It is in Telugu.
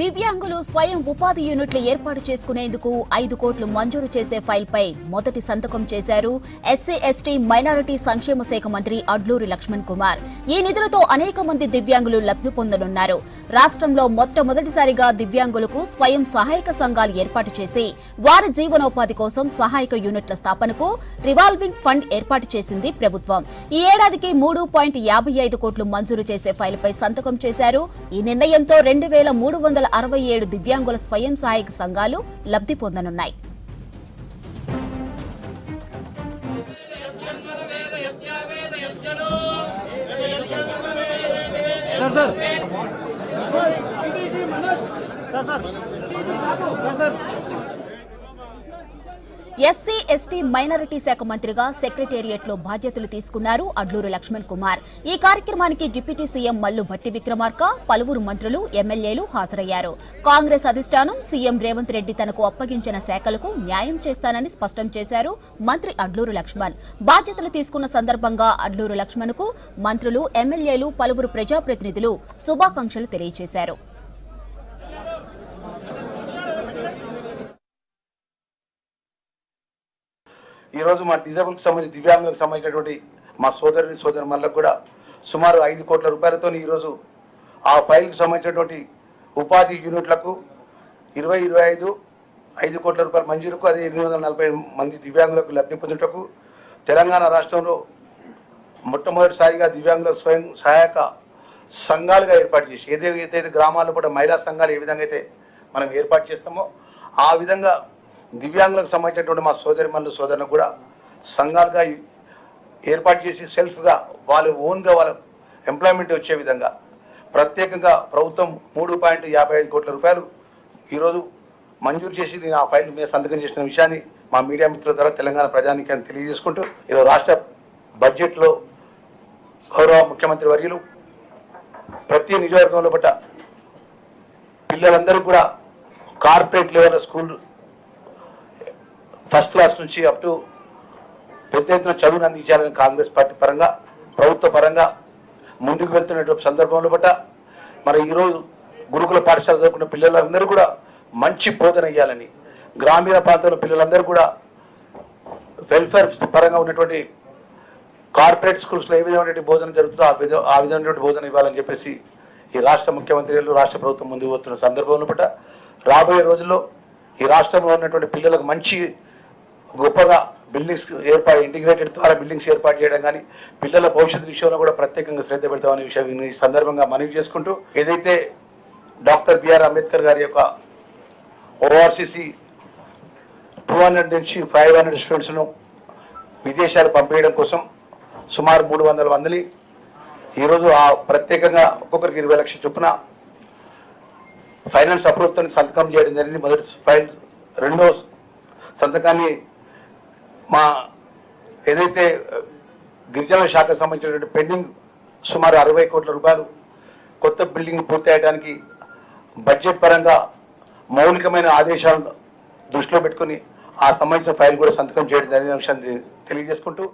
దివ్యాంగులు స్వయం ఉపాధి యూనిట్లు ఏర్పాటు చేసుకునేందుకు ఐదు కోట్లు మంజూరు చేసే ఫైల్పై మొదటి సంతకం చేశారు ఎస్సీ ఎస్టీ మైనారిటీ సంక్షేమ శాఖ మంత్రి అడ్లూరి లక్ష్మణ్ కుమార్. ఈ నిధులతో అనేక మంది దివ్యాంగులు లబ్ధి పొందనున్నారు. రాష్ట్రంలో మొట్టమొదటిసారిగా దివ్యాంగులకు స్వయం సహాయక సంఘాలు ఏర్పాటు చేసి వారి జీవనోపాధి కోసం సహాయక యూనిట్ల స్థాపనకు రివాల్వింగ్ ఫండ్ ఏర్పాటు చేసింది ప్రభుత్వం. ఈ ఏడాదికి మూడు పాయింట్ యాభై ఐదు కోట్లు మంజూరు చేసే ఫైల్పై సంతకం చేశారు. ఈ నిర్ణయంతో రెండు వేల మూడు వందల అరవై ఏడు దివ్యాంగుల స్వయం సహాయక సంఘాలు లబ్ధి పొందనున్నాయి. Sir sir. Sir sir. Sir sir. SC ST minority శాఖ మంత్రిగా సెక్రటేరియట్లో బాధ్యతలు తీసుకున్నారు అడ్లూరు లక్ష్మణ్ కుమార్. ఈ కార్యక్రమానికి డిప్యూటీ సీఎం మల్లు భట్టి విక్రమార్క పలువురు మంత్రులు ఎమ్మెల్యేలు హాజరయ్యారు. కాంగ్రెస్ అధిష్టానం సీఎం రేవంత్ రెడ్డి తనకు అప్పగించిన శాఖలకు న్యాయం చేస్తానని స్పష్టం చేశారు మంత్రి అడ్లూరు లక్ష్మణ్. బాధ్యతలు తీసుకున్న సందర్భంగా అడ్లూరు లక్ష్మణ్కు మంత్రులు ఎమ్మెల్యేలు పలువురు ప్రజాప్రతినిధులు శుభాకాంక్షలు తెలియజేశారు. ఈ రోజు మా డిజబుల్కి సంబంధించి దివ్యాంగులకు సంబంధించినటువంటి మా సోదరుని సోదరుమణులకు కూడా సుమారు ఐదు కోట్ల రూపాయలతో ఈరోజు ఆ ఫైల్కి సంబంధించినటువంటి ఉపాధి యూనిట్లకు ఇరవై ఇరవై ఐదు ఐదు కోట్ల రూపాయల మంజూరుకు అదే ఎనిమిది వందల నలభై మంది దివ్యాంగులకు లబ్ధి పొందుటకు తెలంగాణ రాష్ట్రంలో మొట్టమొదటిసారిగా దివ్యాంగులకు స్వయం సహాయక సంఘాలుగా ఏర్పాటు చేసి ఏదైతే గ్రామాల్లో కూడా మహిళా సంఘాలు ఏ విధంగా అయితే మనం ఏర్పాటు చేస్తామో ఆ విధంగా దివ్యాంగులకు సంబంధించినటువంటి మా సోదరి మనులు సోదరులకు కూడా సంఘాలుగా ఏర్పాటు చేసి సెల్ఫ్గా వాళ్ళు ఓన్గా వాళ్ళ ఎంప్లాయ్మెంట్ వచ్చే విధంగా ప్రత్యేకంగా ప్రభుత్వం మూడు పాయింట్ యాభై ఐదు కోట్ల రూపాయలు ఈరోజు మంజూరు చేసి నేను ఆ ఫైల్ మీద సంతకం చేసిన విషయాన్ని మా మీడియా మిత్రుల ద్వారా తెలంగాణ ప్రజానికి తెలియజేసుకుంటూ ఈరోజు రాష్ట్ర బడ్జెట్లో గౌరవ ముఖ్యమంత్రి వర్యులు ప్రతి నియోజకవర్గంలో పట్ల పిల్లలందరూ కూడా corporate level school first class నుంచి అప్ టు పెద్ద ఎత్తున చదువును అందించాలని కాంగ్రెస్ పార్టీ పరంగా ప్రభుత్వ పరంగా ముందుకు వెళ్తున్నటువంటి సందర్భంలో బట్ట మరి ఈరోజు గురుకుల పాఠశాల చదువుకున్న పిల్లలందరూ కూడా మంచి బోధన ఇవ్వాలని గ్రామీణ ప్రాంతంలో పిల్లలందరూ కూడా వెల్ఫేర్ పరంగా ఉన్నటువంటి కార్పొరేట్ స్కూల్స్లో ఏ విధమైనటువంటి బోధన జరుగుతుందో ఆ విధ ఆ విధమైనటువంటి బోధన ఇవ్వాలని చెప్పేసి ఈ రాష్ట్ర ముఖ్యమంత్రులు రాష్ట్ర ప్రభుత్వం ముందుకు వస్తున్న సందర్భంలో బట్ట రాబోయే రోజుల్లో ఈ రాష్ట్రంలో ఉన్నటువంటి పిల్లలకు మంచి గొప్పగా బిల్డింగ్స్ ఏర్పాటు ఇంటిగ్రేటెడ్ ద్వారా బిల్డింగ్స్ ఏర్పాటు చేయడం కానీ పిల్లల భవిష్యత్తు విషయంలో కూడా ప్రత్యేకంగా శ్రద్ధ పెడతామనే విషయం ఈ సందర్భంగా మనవి చేసుకుంటూ ఏదైతే డాక్టర్ బిఆర్ అంబేద్కర్ గారి యొక్క ఓఆర్సిసి టూ హండ్రెడ్ నుంచి ఫైవ్ హండ్రెడ్ స్టూడెంట్స్ను విదేశాలు పంపేయడం కోసం సుమారు మూడు వందల మందిని ఈరోజు ఆ ప్రత్యేకంగా ఒక్కొక్కరికి ఇరవై లక్షల చొప్పున ఫైనాన్స్ అప్రూవ్తో సంతకం చేయడం జరిగింది. మొదటి ఫైల్ రెండో సంతకాన్ని మా ఏదైతే గిరిజన శాఖకు సంబంధించినటువంటి పెండింగ్ సుమారు అరవై కోట్ల రూపాయలు కొత్త బిల్డింగ్ పూర్తయ్యడానికి బడ్జెట్ పరంగా మౌలికమైన ఆదేశాలను దృష్టిలో పెట్టుకుని ఆ సంబంధించిన ఫైల్ కూడా సంతకం చేయడం జరిగిన విషయాన్ని తెలియజేసుకుంటూ